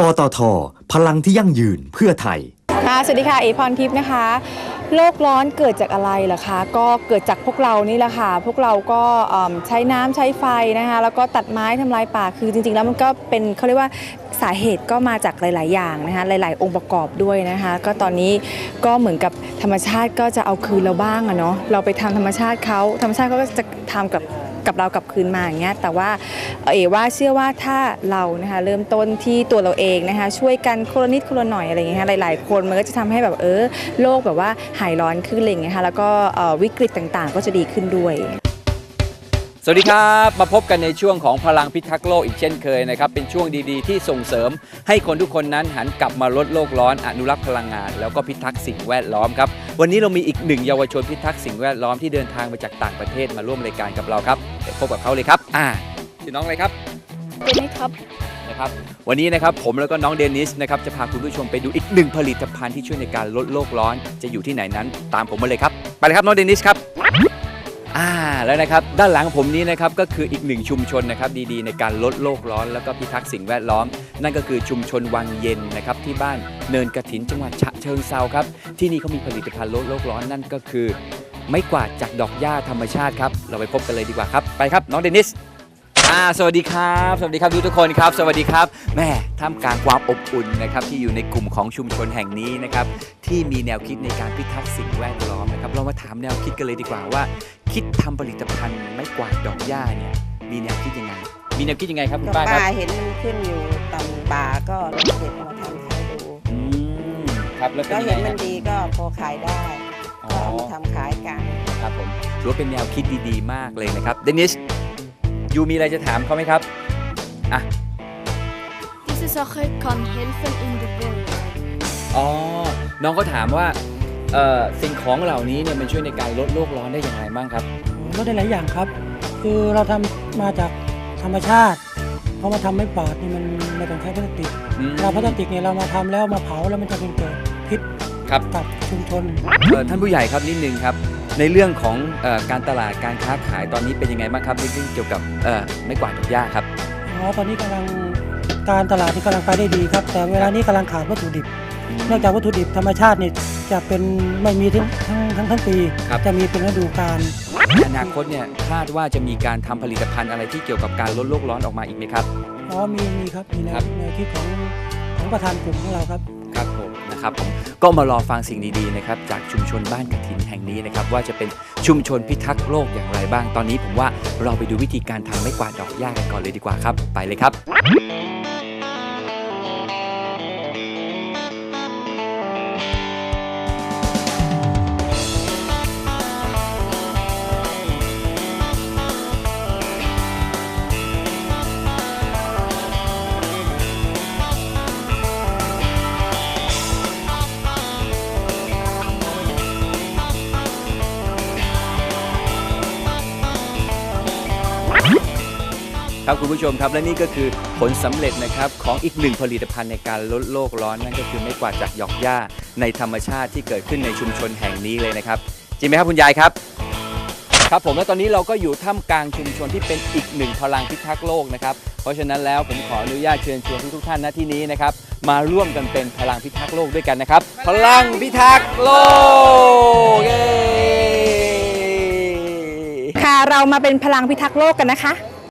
ปตท พลังที่ยั่งยืนเพื่อไทย ค่ะสวัสดีค่ะเอพรทิพย์นะคะ โลกร้อนเกิดจากอะไรล่ะคะ ก็เกิดจากพวกเรานี่แหละค่ะ พวกเราก็ใช้น้ำใช้ไฟนะคะ แล้วก็ตัดไม้ทำลายป่า คือจริงๆ แล้วมันก็เป็นเขาเรียกว่าสาเหตุก็มาจากหลาย ๆ อย่างนะคะ หลาย ๆ องค์ประกอบด้วยนะคะ ก็ตอนนี้ก็เหมือนกับธรรมชาติก็จะเอาคืนเราบ้างอะเนาะ เราไปทำธรรมชาติเขาธรรมชาติเขาก็จะทำกับ กับเรากลับคืนมาอย่างเงี้ยแต่ว่าเอว่าเชื่อว่าถ้าเรานะคะเริ่มต้นที่ตัวเราเองนะคะช่วยกันคนละนิดคนละหน่อยอะไรเงี้ยหลาย ๆ คนมันก็จะทำให้แบบเออโลกแบบว่าหายร้อนขึ้นอะไรอย่างเงี้ยค่ะแล้วก็วิกฤตต่างๆ ก็จะดีขึ้นด้วยสวัสดีครับ มาพบกันในช่วงของพลังพิทักษ์โลกอีกเช่นเคยนะครับ เป็นช่วงดีๆ ที่ส่งเสริมให้คนทุกคนนั้นหันกลับมาลดโลกร้อน อนุรักษ์พลังงาน แล้วก็พิทักษ์สิ่งแวดล้อมครับ วันนี้เรามีอีกหนึ่งเยาวชนพิทักษ์สิ่งแวดล้อมที่เดินทางมาจากต่างประเทศมาร่วมรายการกับเราครับไปพบกับเขาเลยครับอ่าชื่อน้องอะไรครับเป็นไหมครับนะครับวันนี้นะครับผมแล้วก็น้องเดนิสนะครับจะพาคุณผู้ชมไปดูอีกหนึ่งผลิตภัณฑ์ที่ช่วยในการลดโลกร้อน จะอยู่ที่ไหนนั้น ตามผมมาเลยครับ ไปเลยครับน้องเดนิสครับ อ่าแล้วนะครับด้านหลังผมนี้นะครับก็คืออีกหนึ่งชุมชนนะครับดีๆ ในการลดโลกร้อน แล้วก็พิทักษ์สิ่งแวดล้อม นั่นก็คือชุมชนวังเย็นนะครับที่บ้านเนินกระถินจังหวัดฉะเชิงเซาครับที่นี่เขามีผลิตภัณฑ์ลดโลกร้อนนั่นก็คือ ไม้กวาดจากดอกหญ้าธรรมชาติครับเราไปพบกันเลยดีกว่าครับไปครับน้องเดนิสอ่าสวัสดีครับ สวัสดีครับทุกๆคนครับ สวัสดีครับแม่ท่ามกลางความอบอุ่นนะครับที่อยู่ในกลุ่มของชุมชนแห่งนี้นะครับที่มีแนวคิดในการพิทักษ์สิ่งแวดล้อมนะครับเรามาถามแนวคิดกันเลยดีกว่าว่า คิดทำผลิตภัณฑ์ไม้กวาดดอกหญ้าเนี่ยมีแนวคิดยังไง มีแนวคิดยังไงครับคุณก็ป้าครับ ป้าเห็นมันขึ้นอยู่ตามป่าก็ลองเก็บเอามาทำขายดู อืมครับแล้วเป็ก็นยังเห็นไงมันดีก็พอขายได้อ๋ก็อเอามาทำขายกัน ครับผมถือว่าเป็นแนวคิดดีๆ มากเลยนะครับ เดนิส ยูมีอะไรจะถามเขาไหมครับ Diese Sache kann helfen in der Welt. อ๋อ น้องก็ถามว่าเอ่อ สิ่งของเหล่านี้เนี่ยมันช่วยในการลดโลกร้อนได้อย่างไรบ้างครับ ลดได้หลายอย่างครับ คือเราทำมาจากธรรมชาติเพราะมาทำไม่ปาดนี่มันไม่ต้องใช้พลาสติกอืมเราพลาสติกเนี่ยเรามาทำแล้วมาเผาแล้วมันจะเป็นเกิดพิษครับกับชุมชนเอ่อท่านผู้ใหญ่ครับนิดนึงครับ ในเรื่องของเออการตลาดการค้าขายตอนนี้เป็นยังไงบ้างครับในเรื่องเกี่ยวกับเอ่อไม้กวาดดอกหญ้าครับอ๋อตอนนี้กำลังการตลาดนี่กำลังไปได้ดีครับ แต่เวลานี้กำลังขาดวัตถุดิบ นอกจากวัตถุดิบธรรมชาตินี่จะเป็นไม่มีทั้งทั้งทั้งทั้งปี ครับ จะมีเป็นฤดูกาลในอนาคตเนี่ยคาดว่าจะมีการทำผลิตภัณฑ์อะไรที่เกี่ยวกับการลดโลกร้อนออกมาอีกไหมครับ อ๋อมีมีครับมีแนครัวบแนวคิดของของประธานกลุ่มของเราครับ ครับผมนะครับผมก็มารอฟังสิ่งดีๆนะครับจากชุมชนบ้านกระถินแห่งนี้นะครับว่าจะเป็นชุมชนพิทักษ์โลกอย่างไรบ้างตอนนี้ผมว่าเราไปดูวิธีการทำไม้กวาดดอกหญ้ากันก่อนเลยดีกว่าครับ ไปเลยครับ ครับคุณผู้ชมครับและนี่ก็คือผลสำเร็จนะครับของอีกหนึ่งผลิตภัณฑ์ในการลดโลกร้อนนั่นก็คือไม่กวาดจากหยอกหญ้าในธรรมชาติที่เกิดขึ้นในชุมชนแห่งนี้เลยนะครับจริงไหมครับคุณยายครับ ครับผมและตอนนี้เราก็อยู่ท่ามกลางชุมชนที่เป็นอีกหนึ่งพลังพิทักษ์โลกนะครับเพราะฉะนั้นแล้วผมขออนุญาตเชิญชวนทุกๆท่านณที่นี้นะครับมาร่วมกันเป็นพลังพิทักษ์โลกด้วยกันนะครับ พลังพิทักษ์โลกเย้ค่ะเรามาเป็นพลังพิทักษ์โลกกันนะคะ